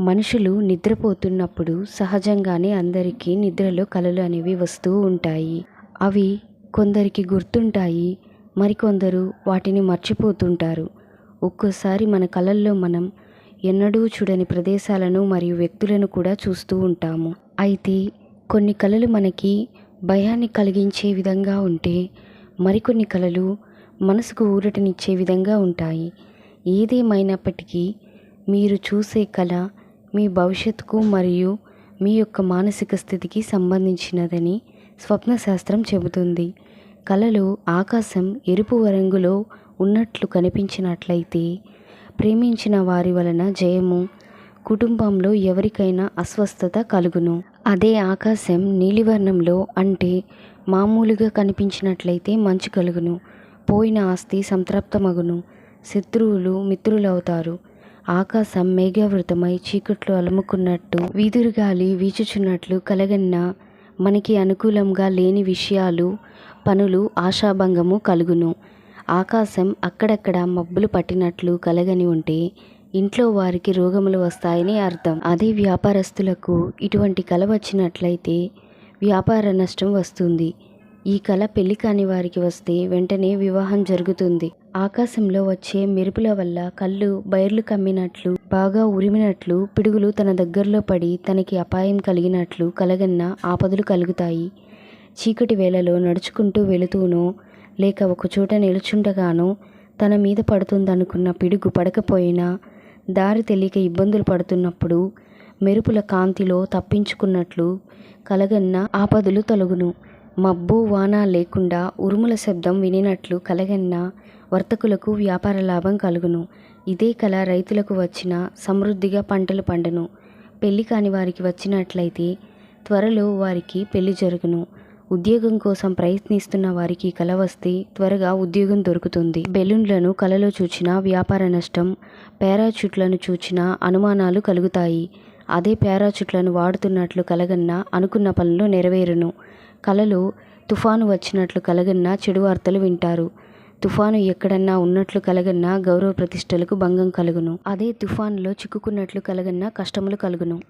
మనుషులు నిద్రపోతున్నప్పుడు సహజంగానే అందరికీ నిద్రలో కలలు అనేవి వస్తూ ఉంటాయి. అవి కొందరికి గుర్తుంటాయి మరికొందరు వాటిని మర్చిపోతుంటారు. ఒక్కోసారి మన కలల్లో మనం ఎన్నడూ చూడని ప్రదేశాలను మరియు వ్యక్తులను కూడా చూస్తూ ఉంటాము. అయితే కొన్ని కలలు మనకి భయాన్ని కలిగించే విధంగా ఉంటే మరికొన్ని కలలు మనసుకు ఊరటనిచ్చే విధంగా ఉంటాయి. ఏదేమైనప్పటికీ మీరు చూసే కళ మీ భవిష్యత్తుకు మరియు మీ యొక్క మానసిక స్థితికి సంబంధించినదని స్వప్నశాస్త్రం చెబుతుంది. కలలు ఆకాశం ఎరుపు రంగులో ఉన్నట్లు కనిపించినట్లయితే ప్రేమించిన వారి వలన జయము కుటుంబంలో ఎవరికైనా అస్వస్థత కలుగును. అదే ఆకాశం నీలివర్ణంలో అంటే మామూలుగా కనిపించినట్లయితే మంచు కలుగును. పోయిన ఆస్తి సంతృప్తమగును. శత్రువులు మిత్రులవుతారు. ఆకాశం మేఘావృతమై చీకట్లు అలుముకున్నట్టు వీధురుగాలి వీచుచున్నట్లు కలగన్న మనకి అనుకూలంగా లేని విషయాలు పనులు ఆశాభంగము కలుగును. ఆకాశం అక్కడక్కడ మబ్బులు పట్టినట్లు కలగని ఉంటే ఇంట్లో వారికి రోగములు వస్తాయని అర్థం. అదే వ్యాపారస్తులకు ఇటువంటి కల వచ్చినట్లయితే వ్యాపార నష్టం వస్తుంది. ఈ కళ పెళ్ళి కాని వారికి వస్తే వెంటనే వివాహం జరుగుతుంది. ఆకాశంలో వచ్చే మెరుపుల వల్ల కళ్ళు బైర్లు కమ్మినట్లు బాగా ఉరిమినట్లు పిడుగులు తన దగ్గరలో పడి తనకి అపాయం కలిగినట్లు కలగన్న ఆపదలు కలుగుతాయి. చీకటి వేళలో నడుచుకుంటూ వెళుతూనో లేక ఒకచోట నిలుచుండగానో తన మీద పడుతుందనుకున్న పిడుగు పడకపోయినా దారి తెలియక ఇబ్బందులు పడుతున్నప్పుడు మెరుపుల కాంతిలో తప్పించుకున్నట్లు కలగన్న ఆపదలు తొలగును. మబ్బు వాన లేకుండా ఉరుముల శబ్దం వినినట్లు కలగన్న వర్తకులకు వ్యాపార లాభం కలుగును. ఇదే కళ రైతులకు వచ్చిన సమృద్ధిగా పంటలు పండును. పెళ్ళి కాని వారికి వచ్చినట్లయితే త్వరలో వారికి పెళ్ళి జరుగును. ఉద్యోగం కోసం ప్రయత్నిస్తున్న వారికి కల వస్తే త్వరగా ఉద్యోగం దొరుకుతుంది. బెలూన్లను కలలో చూచిన వ్యాపార నష్టం పారాచూట్లను చూచిన అనుమానాలు కలుగుతాయి. అదే పారాచూట్లను వాడుతున్నట్లు కలగన్న అనుకున్న పనులు నెరవేరును. కలలు తుఫాను వచ్చినట్లు కలగన్నా చెడు వార్తలు వింటారు. తుఫాను ఎక్కడన్నా ఉన్నట్లు కలగన్నా గౌరవ ప్రతిష్టలకు భంగం కలుగును. అదే తుఫానులో చిక్కుకున్నట్లు కలగన్నా కష్టములు కలుగును.